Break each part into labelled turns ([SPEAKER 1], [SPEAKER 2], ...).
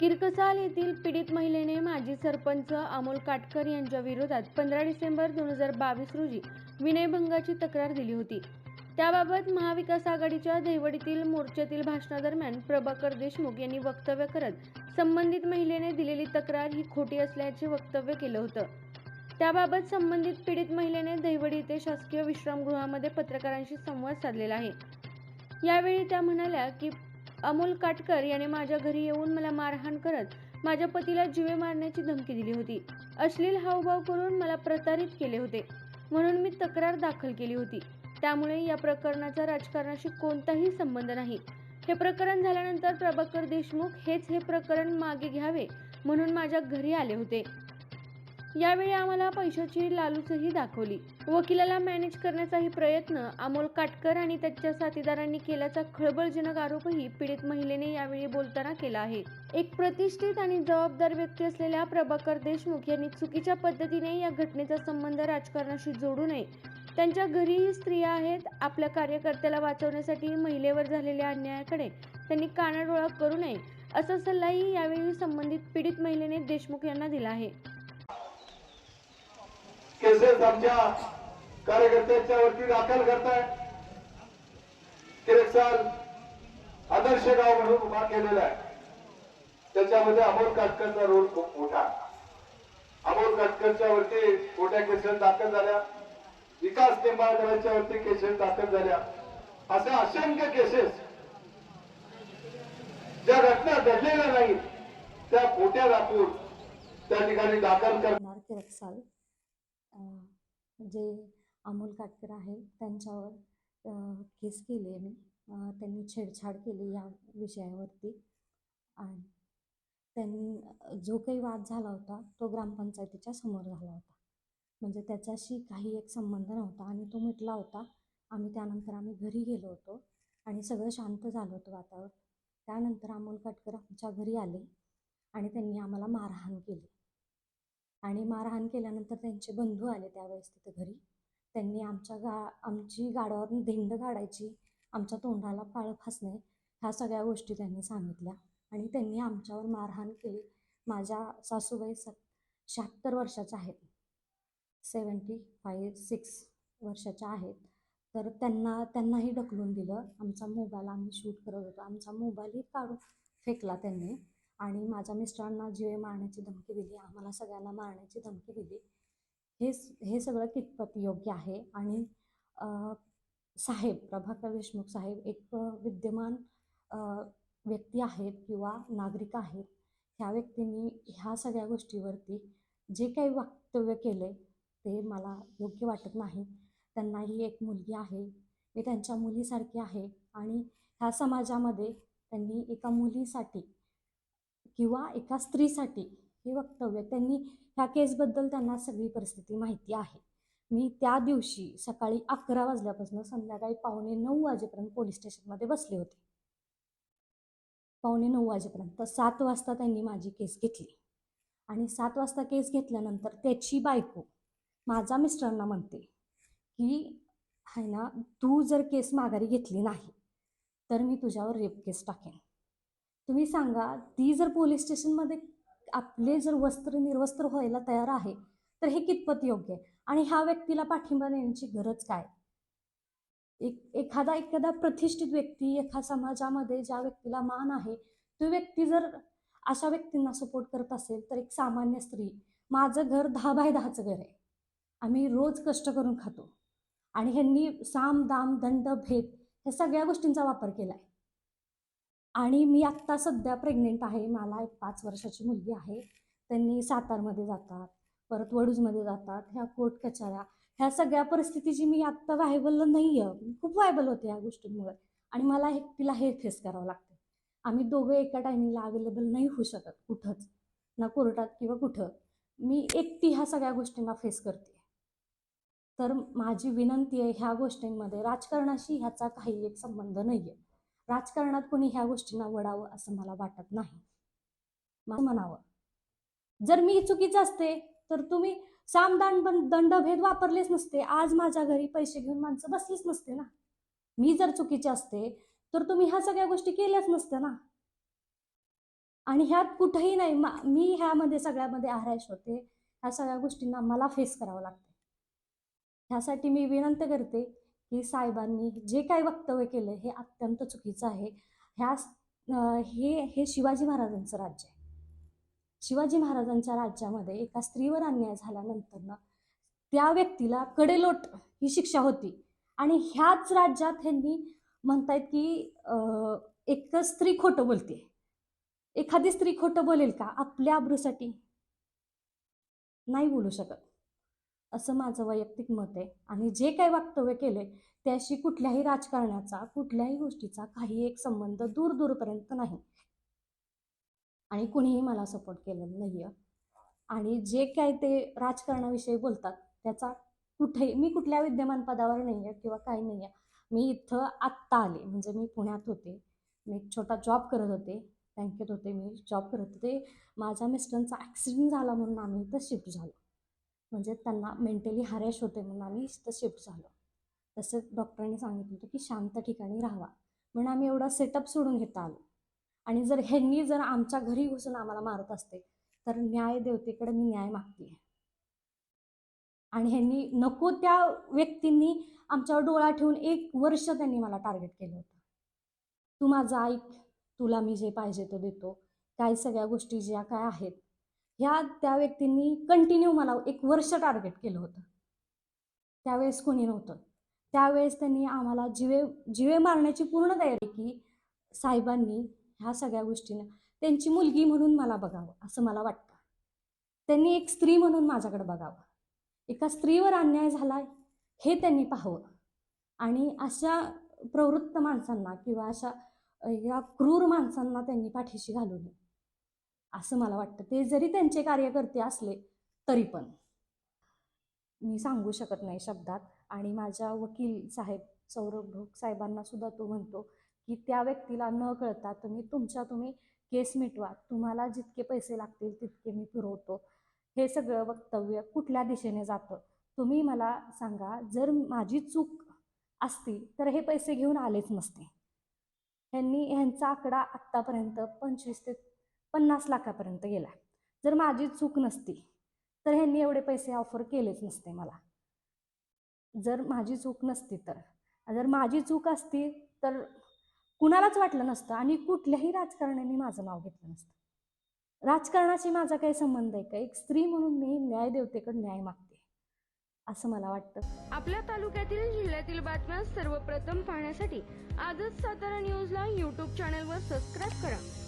[SPEAKER 1] किरकसाल येथील पीडित महिलेने माजी सरपंच अमोल काटकर यांच्या विरोधात पंधरा डिसेंबर दोन हजार बावीस रोजी विनयभंगाची तक्रार दिली होती. त्याबाबत महाविकास आघाडीच्या देवडीतील मोर्चातील भाषणादरम्यान प्रभाकर देशमुख यांनी वक्तव्य करत संबंधित महिलेने दिलेली तक्रार ही खोटी असल्याचे वक्तव्य केलं होतं. त्याबाबत संबंधित पीडित महिलेने दहिवडी येथे शासकीय विश्रामगृहामध्ये पत्रकारांशी संवाद साधलेला आहे. यावेळी त्या म्हणाल्या की अमोल काटकर याने माझ्या घरी येऊन मला मारहाण करत माझ्या पतीला जीवे मारण्याची धमकी दिली होती. अश्लील हावभाव करून मला प्रतारित केले होते. म्हणून मी तक्रार दाखल केली होती. त्यामुळे या प्रकरणाचा राजकारणाशी कोणताही संबंध नाही. हे प्रकरण झाल्यानंतर प्रभाकर देशमुख हेच हे प्रकरण मागे घ्यावे म्हणून माझ्या घरी आले होते. यावेळी आम्हाला पैशाची लालूचही दाखवली. वकिलाला मॅनेज करण्याचाही प्रयत्न अमोल काटकर आणि त्याच्या साथीदारांनी केल्याचा खळबळजनक आरोपही पीडित महिलेने यावेळी बोलताना केला आहे. एक प्रतिष्ठित आणि जबाबदार व्यक्ती असलेल्या प्रभाकर देशमुख यांनी चुकीच्या पद्धतीने या घटनेचा संबंध राजकारणाशी जोडू नये. त्यांच्या घरीही स्त्रिया आहेत. आपल्या कार्यकर्त्याला वाचवण्यासाठी महिलेवर झालेल्या अन्यायाकडे त्यांनी कानाडोळा करू नये असा सल्लाही यावेळी संबंधित पीडित महिलेने देशमुख यांना दिला आहे.
[SPEAKER 2] केसेस आमच्या कार्यकर्त्यांच्या वरती दाखल करताय. किरकसाल आदर्श गाव म्हणून उभा केलेला आहे. त्याच्यामध्ये अमोल काटकरचा रोल खूप मोठा अमोल काटकरच्या वरती मोठ्या केसेस दाखल झाल्या. विकास निंबाळकरांच्या वरती केसेस दाखल झाल्या. अशा असंख्य केसेस ज्या घटना घडलेल्या नाहीत त्या खोट्या दाखवून त्या ठिकाणी दाखल
[SPEAKER 3] करणार किरकसाल जे अमोल काटकर आहे त्यांच्यावर केस केली आहे मी त्यांनी छेडछाड केली या विषयावरती. आणि त्यांनी जो काही वाद झाला होता तो ग्रामपंचायतीच्या समोर झाला होता. म्हणजे त्याच्याशी काही एक संबंध नव्हता आणि तो मिटला होता आम्ही त्यानंतर आम्ही घरी गेलो होतो आणि सगळं शांत झालं होतं वातावरण. त्यानंतर अमोल काटकर आमच्या घरी आले आणि त्यांनी आम्हाला मारहाण केली. आणि मारहाण केल्यानंतर त्यांचे बंधू आले त्यावेळेस तिथे घरी. त्यांनी आमच्या गा आमची गाडावर धिंड काढायची आमच्या तोंडाला पाळ फासणे ह्या सगळ्या गोष्टी त्यांनी सांगितल्या. आणि त्यांनी आमच्यावर मारहाण केली. माझ्या सासूबाई स शहात्तर वर्षाच्या आहेत. सेवन्टी फाईव्ह सिक्स वर्षाच्या आहेत. तर त्यांना त्यांनाही ढकलून दिलं. आमचा मोबाईल आम्ही शूट करत होतो. आमचा मोबाईलही काढून फेकला त्यांनी. आणि माझ्या मिस्टरांना जीव मारण्याची धमकी दिली आम्हाला सगळ्यांना मारण्याची धमकी दिली. हे हे सगळं कितपत योग्य आहे? आणि साहेब प्रभाकर देशमुख साहेब एक विद्यमान व्यक्ती आहेत किंवा नागरिक आहेत ह्या व्यक्तींनी ह्या सगळ्या गोष्टीवरती जे काही वक्तव्य केले ते मला योग्य वाटत नाही. त्यांनाही एक मुलगी आहे मी त्यांच्या मुलीसारखी आहे आणि ह्या समाजामध्ये त्यांनी एका मुलीसाठी किंवा एका स्त्रीसाठी हे वक्तव्य त्यांनी ह्या केसबद्दल त्यांना सगळी परिस्थिती माहिती आहे. मी त्या दिवशी सकाळी अकरा वाजल्यापासून संध्याकाळी पावणे नऊ वाजेपर्यंत पोलीस स्टेशनमध्ये बसले होते. पावणे नऊ वाजेपर्यंत सात वाजता त्यांनी माझी केस घेतली. आणि सात वाजता केस घेतल्यानंतर त्याची बायको माझा मिस्टरांना म्हणते की आहे ना तू जर केस माघारी घेतली नाही तर मी तुझ्यावर रेप केस टाकेन. तुम्ही सांगा ती जर पोलीस स्टेशनमध्ये आपले जर वस्त्र निर्वस्त्र व्हायला तयार आहे तर हे कितपत योग्य आहे? आणि ह्या व्यक्तीला पाठिंबा देण्याची गरज काय? एक एखादा एखादा प्रतिष्ठित व्यक्ती एका समाजामध्ये ज्या व्यक्तीला मान आहे तो व्यक्ती जर अशा व्यक्तींना सपोर्ट करत असेल तर एक सामान्य स्त्री माझं घर दहा बाय दहाचं घर आहे. आम्ही रोज कष्ट करून खातो. आणि ह्यांनी साम दाम दंड भेद ह्या सगळ्या गोष्टींचा वापर केला आहे आणि मी आत्ता सध्या प्रेग्नेंट आहे. मला एक पाच वर्षाची मुलगी आहे. त्यांनी सातारमध्ये जातात परत वडूजमध्ये जातात ह्या कोर्ट कचऱ्या ह्या सगळ्या परिस्थितीची मी आत्ता व्हायबल नाही आहे खूप व्हायबल होते ह्या गोष्टींमुळे. आणि मला एकटीला हे फेस करावं लागतं आम्ही दोघं एका टायमिंगला अवेलेबल नाही होऊ शकत कुठंच. ना कोर्टात किंवा कुठं. मी एकटी ह्या सगळ्या गोष्टींना फेस करते. तर माझी विनंती आहे ह्या गोष्टींमध्ये राजकारणाशी ह्याचा काही एक संबंध नाही आहे राजकारणात कोणी ह्या गोष्टींना वडावं असं मला वाटत नाही. मला म्हणावं. जर मी चुकीचं असते तर तुम्ही सामदान बंद दंडभेद वापरलेच नसते. आज माझ्या घरी पैसे घेऊन माणसं बसलीच नसते ना. मी जर चुकीचे असते तर तुम्ही ह्या सगळ्या गोष्टी केल्याच नसत्या ना. आणि ह्यात कुठंही नाही मा- मी ह्यामध्ये सगळ्यामध्ये आराश होते. ह्या सगळ्या गोष्टींना मला फेस करावं लागते ह्यासाठी मी विनंती करते की साहेबांनी जे काही वक्तव्य केलं हे अत्यंत चुकीचं आहे. ह्या हे हे शिवाजी महाराजांचं राज्य आहे. शिवाजी महाराजांच्या राज्यामध्ये एका स्त्रीवर अन्याय झाल्यानंतर त्या व्यक्तीला कडेलोट ही शिक्षा होती. आणि ह्याच राज्यात ह्यांनी म्हणतायत की अं, एक स्त्री खोटं बोलते. एखादी स्त्री खोटं बोलेल का? आपल्या आब्रूसाठी. नाही बोलू शकत. असं माझं वैयक्तिक मत आहे. आणि जे काही वक्तव्य केले त्याशी कुठल्याही राजकारणाचा कुठल्याही गोष्टीचा काही एक संबंध दूर दूरपर्यंत नाही. आणि कुणीही मला सपोर्ट केलेला नाही आहे आणि जे काय ते राजकारणाविषयी बोलतात त्याचा कुठेही मी कुठल्या विद्यमान पदावर नाही आहे किंवा काही नाही आहे मी इथं आत्ता आले म्हणजे मी पुण्यात होते. मी एक छोटा जॉब करत होते. बँकेत होते मी जॉब करत होते. माझ्या मिस्टरांचा ॲक्सिडेंट झाला म्हणून आम्ही इथं शिफ्ट झालो. म्हणजे त्यांना मेंटली हॅरेश होते म्हणून आम्ही इथं शिफ्ट झालो. तसेच डॉक्टरांनी सांगितलं होतं की शांत ठिकाणी राहावा म्हणून आम्ही एवढा सेटअप सोडून घेता आलो. आणि जर ह्यांनी जर आमच्या घरी घुसून आम्हाला मारत असते तर न्याय देवतेकडे मी न्याय मागते आणि ह्यांनी नको त्या व्यक्तींनी आमच्यावर डोळा ठेवून एक वर्ष त्यांनी मला टार्गेट केलं होतं. तू माझं ऐक. तुला मी जे पाहिजे ते देतो. काय सगळ्या गोष्टी ज्या काय आहेत ह्या त्या व्यक्तींनी कंटिन्यू मला एक वर्ष टार्गेट केलं होतं. त्यावेळेस कोणी नव्हतं. त्यावेळेस त्यांनी आम्हाला जिवे जिवे मारण्याची पूर्ण तयारी की साहेबांनी ह्या सगळ्या गोष्टींना त्यांची मुलगी म्हणून मला बघावं असं मला वाटतं. त्यांनी एक स्त्री म्हणून माझ्याकडे बघावं. एका स्त्रीवर अन्याय झाला हे त्यांनी पाहावं. आणि अशा प्रवृत्त माणसांना किंवा अशा या क्रूर माणसांना त्यांनी पाठीशी घालू नये असं मला वाटतं. ते जरी त्यांचे कार्यकर्ते असले तरी पण. मी सांगू शकत नाही शब्दात. आणि माझ्या वकील साहेब सौरभ ढोक साहेबांना सुद्धा तो म्हणतो की त्या व्यक्तीला न कळता तुम्ही तुमच्या तुम्ही केस मिटवा. तुम्हाला जितके पैसे लागतील तितके मी पुरवतो. हे सगळं वक्तव्य कुठल्या दिशेने जातं? तुम्ही मला सांगा जर माझी चूक असती तर हे पैसे घेऊन आलेच नसते. ह्यांनी ह्यांचा आकडा आत्तापर्यंत पंचवीस ते पन्नास लाखापर्यंत गेला जर माझी चूक नसती तर ह्यांनी एवढे पैसे ऑफर केलेच नसते मला. जर माझी चूक नसती तर. जर माझी चूक असती तर कुणालाच वाटलं नसतं आणि कुठल्याही राजकारण्याने माझं नाव घेतलं नसतं. राजकारणाशी माझा काही संबंध आहे का? एक स्त्री म्हणून मी न्याय देवतेकडे न्याय मागते असं मला वाटतं.
[SPEAKER 1] आपल्या तालुक्यातील जिल्ह्यातील बातम्या सर्वप्रथम पाहण्यासाठी आजच सातारा न्यूजला यूट्यूब चॅनलवर सबस्क्राईब करा.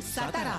[SPEAKER 4] सातारा